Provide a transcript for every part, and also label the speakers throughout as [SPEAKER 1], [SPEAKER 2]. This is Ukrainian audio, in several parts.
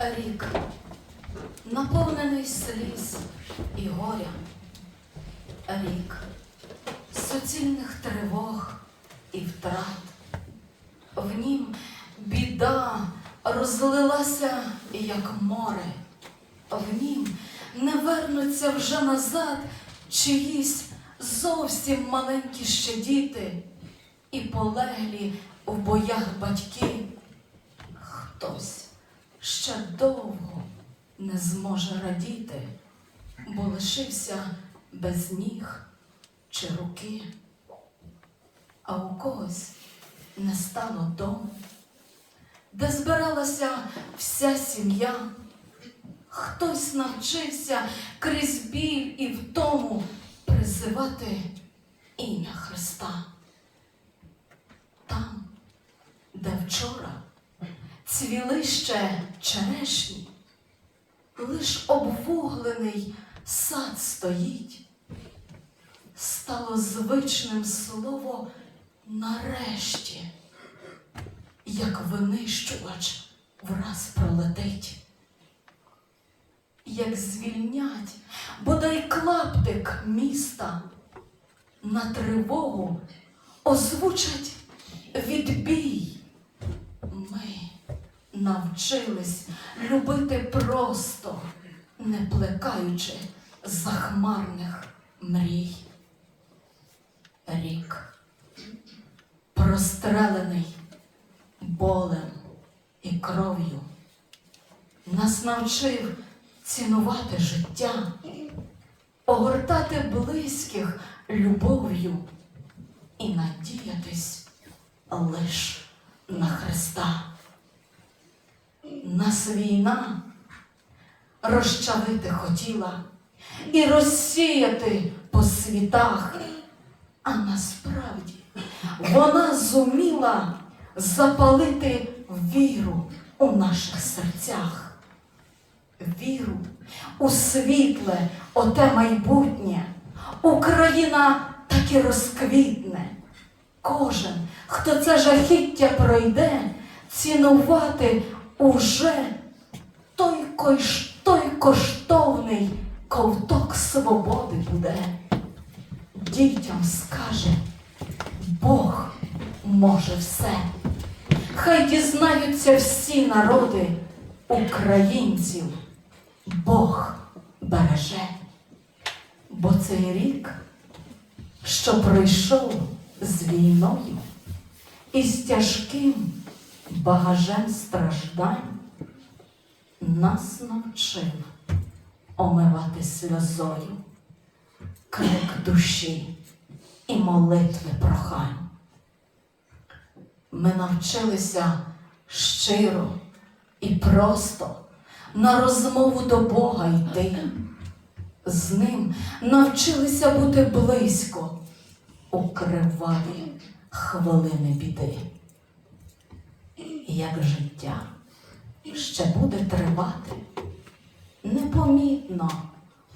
[SPEAKER 1] Рік, наповнений сліз і горя. Рік суцільних тривог і втрат. В нім біда розлилася, як море. В нім не вернуться вже назад чиїсь зовсім маленькі ще діти і полеглі в боях батьки. Хтось ще довго не зможе радіти, бо лишився без ніг чи руки, а у когось не стало дому, де збиралася вся сім'я. Хтось навчився крізь біль і втому призивати ім'я Христа. Там, де вчора цвіли ще черешні, лиш обвуглений сад стоїть, стало звичним слово нарешті, як винищувач враз пролетить. Як звільнять бодай клаптик міста, на тривогу озвучать відбій. Ми навчились любити просто, не плекаючи захмарних мрій. Рік прострелений болем і кров'ю нас навчив цінувати життя, огортати близьких любов'ю і надіятись лиш на Христа. Нас війна розчавити хотіла і розсіяти по світах, а насправді вона зуміла запалити віру у наших серцях віру у світле, оте майбутнє. Україна так і розквітне. Кожен, хто це жахіття пройде, цінувати уже той, койш- той коштовний ковток свободи буде. Дітям скаже, Бог може все. Хай дізнаються всі народи українців. Бог береже, бо цей рік, що пройшов з війною і з тяжким багажем страждань, нас навчив омивати сльозою крик душі і молитви прохань. Ми навчилися щиро і просто на розмову до Бога йти. З ним навчилися бути близько у криваві хвилини біди. Як життя ще буде тривати, непомітно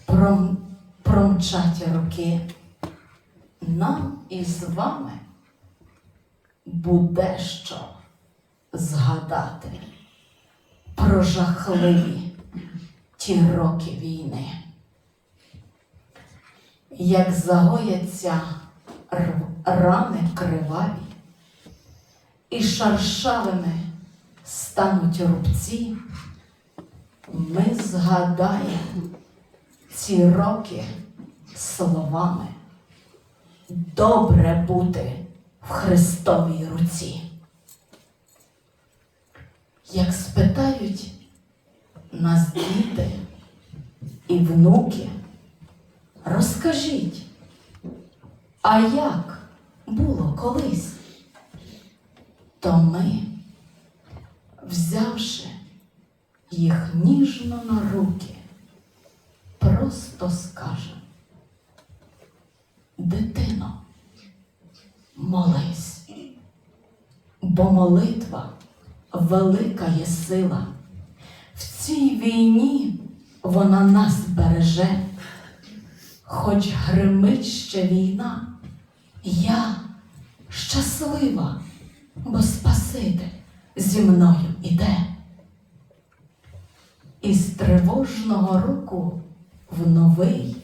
[SPEAKER 1] пром, промчать роки. Нам із вами буде що згадати про жахливі ті роки війни. Як загояться рани криваві, і шаршавими стануть рубці, ми згадаємо ці роки словами добре бути в Христовій руці. Як спитають нас діти і внуки, розкажіть, а як було колись? То ми, взявши їх ніжно на руки, просто скажемо, дитино, молись, бо молитва велика є сила. В цій війні вона нас береже, хоч гримить ще війна, я щаслива, бо Спаситель зі мною іде. із тривожного року в новий,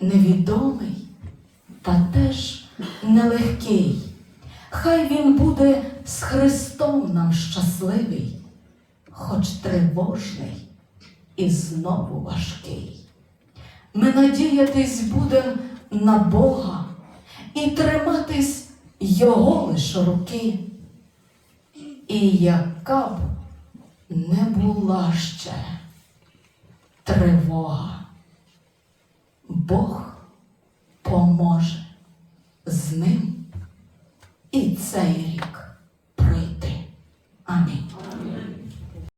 [SPEAKER 1] невідомий та теж нелегкий. Хай він буде з Христом нам щасливий, хоч тривожний і знову важкий. Ми надіятись будем на Бога і триматись Його лиш руки. І яка б не була ще тривога, Бог поможе.